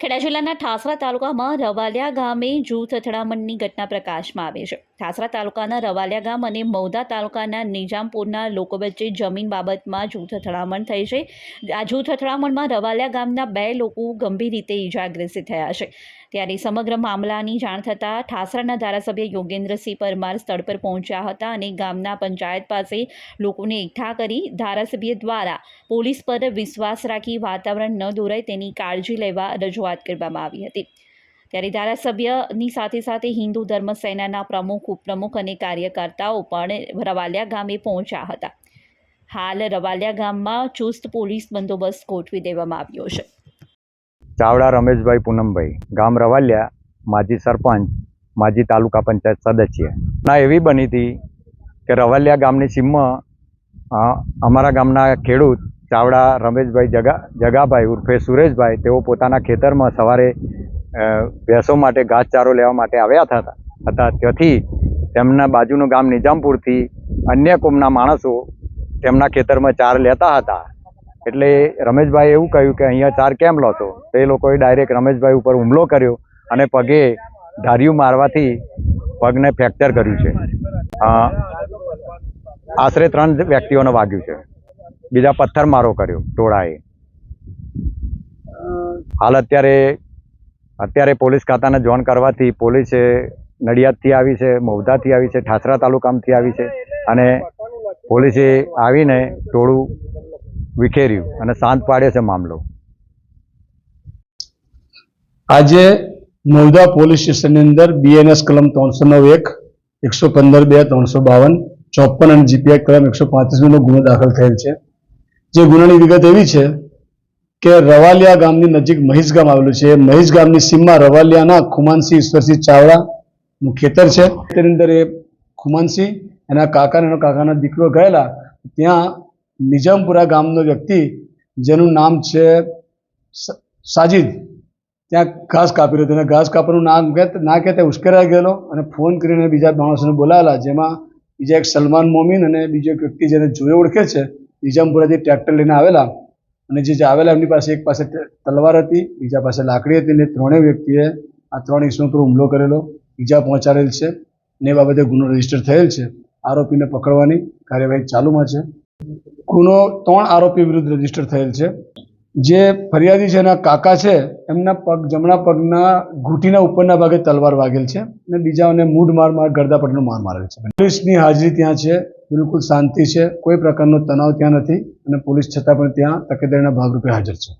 ખેડા જિલ્લાના ઠાસરા તાલુકામાં રવાલિયા ગામે જૂથ અથડામણની ઘટના પ્રકાશમાં આવે છે. ઠાસરા તાલુકાના રવાલિયા ગામ અને મૌદા તાલુકાના નિજામપુરના લોકો વચ્ચે જમીન બાબતમાં જૂથ અથડામણ થઈ છે. આ જૂથ અથડામણમાં રવાલિયા ગામના બે લોકો ગંભીર રીતે ઇજાગ્રસ્ત થયા છે. ત્યારે સમગ્ર મામલાની જાણ થતાં ઠાસરાના ધારાસભ્ય યોગેન્દ્રસિંહ પરમાર સ્થળ પર પહોંચ્યા હતા અને ગામના પંચાયત પાસે લોકોને એકઠા કરી ધારાસભ્ય દ્વારા પોલીસ પર વિશ્વાસ રાખી વાતાવરણ ન દોરાય તેની કાળજી લેવા રજૂઆત કરવામાં આવી હતી. ત્યારે ધારાસભ્યની સાથે સાથે હિન્દુ ધર્મ સેનાના પ્રમુખ, ઉપપ્રમુખ અને કાર્યકર્તાઓ પણ રવાલિયા ગામે પહોંચ્યા હતા. હાલ રવાલિયા ગામમાં ચુસ્ત પોલીસ બંદોબસ્ત ગોઠવી દેવામાં આવ્યો છે. ચાવડા રમેશભાઈ પૂનમભાઈ. ગામ રવાલિયા, માજી સરપંચ, માજી તાલુકા પંચાયત સદસ્ય. ના, એવી બની હતી કે રવાલિયા ગામની સીમમાં અમારા ગામના ખેડૂત ચાવડા રમેશભાઈ જગા, જગાભાઈ ઉર્ફે સુરેશભાઈ, તેઓ પોતાના ખેતરમાં સવારે ભેંસો માટે ઘાસચારો લેવા માટે આવ્યા હતા હતા. ત્યાંથી તેમના બાજુનું ગામ નિજામપુરથી અન્ય કોમના માણસો તેમના ખેતરમાં ચાર લેતા હતા. એટલે રમેશભાઈ એવું કહ્યું કે અહીંયા ચાર કેમ લો છો? તો એ લોકોએ ડાયરેક્ટ રમેશભાઈ ઉપર હુમલો કર્યો અને પગે ધાર્યું મારવાથી પગને ફ્રેક્ચર કર્યું છે. આશરે ત્રણ વ્યક્તિઓને વાગ્યું છે. બીજા પથ્થર મારો કર્યો, ટોળાએ. હાલ અત્યારે અત્યારે પોલીસ ખાતાને જોન કરવાથી પોલીસે નડિયાદથી આવી છે મૌદાથી આવી છે, ઠાસરા તાલુકામાંથી આવી છે અને પોલીસે આવીને ટોળું વિખેર્યું અને શાંત પાડ્યો છે મામલો. આજે મૌદા પોલીસ સ્ટેશનની અંદર બીએનએસ કલમ ત્રણસો નવ એક, એકસો પંદર બે, ત્રણસો બાવન ચોપન અને જીપીઆઈ કલમ એકસો પાંત્રીસનો ગુનો દાખલ થયેલ છે. જે ગુનાની વિગત એવી છે કે રવાલિયા ગામની નજીક મહીશ ગામ આવેલું છે. મહીશ ગામની સીમમાં રવાલિયાના ખુમાનસિંહ ઈશ્વરસિંહ ચાવડાનું ખેતર છે. તેની અંદર એ ખુમાનસિંહ એના કાકા એના કાકાના દીકરો ગયેલા. ત્યાં નિજામપુરા ગામનો વ્યક્તિ જેનું નામ છે સાજિદ. ત્યાં ઘાસ કાપી રહ્યો અને ઘાસ કાપવાનું નામ ના કહેતા ઉશ્કેરાઈ ગયેલો અને ફોન કરીને બીજા માણસોને બોલાવેલા, જેમાં બીજા એક સલમાન મોમીન અને બીજો એક વ્યક્તિ જેને જોયો ઓળખે છે, નિજામપુરાથી ટ્રેક્ટર લઈને આવેલા. અને જે આવેલા, એમની પાસે એક પાસે તલવાર હતી, બીજા પાસે લાકડી હતી અને ત્રણેય વ્યક્તિએ આ ત્રણ ઈસમો પર હુમલો કરેલો. ઈજા પહોંચાડેલ છે ને બાબતે ગુનો રજિસ્ટર થયેલ છે. આરોપીને પકડવાની કાર્યવાહી ચાલુમાં છે. ગુનો ત્રણ આરોપી વિરુદ્ધ રજિસ્ટર થયેલ છે. જે ફરિયાદી છે એના કાકા છે, એમના પગ, જમણા પગના ઘૂંટીના ઉપરના ભાગે તલવાર વાગેલ છે અને બીજાઓને મૂઢ માર માર ગરદાપટનો માર મારેલ છે. પોલીસની હાજરી ત્યાં છે, બિલકુલ શાંતિ છે, કોઈ પ્રકારનો તણાવ ત્યાં નથી અને પોલીસ છતાં પણ ત્યાં તકેદારીના ભાગરૂપે હાજર છે.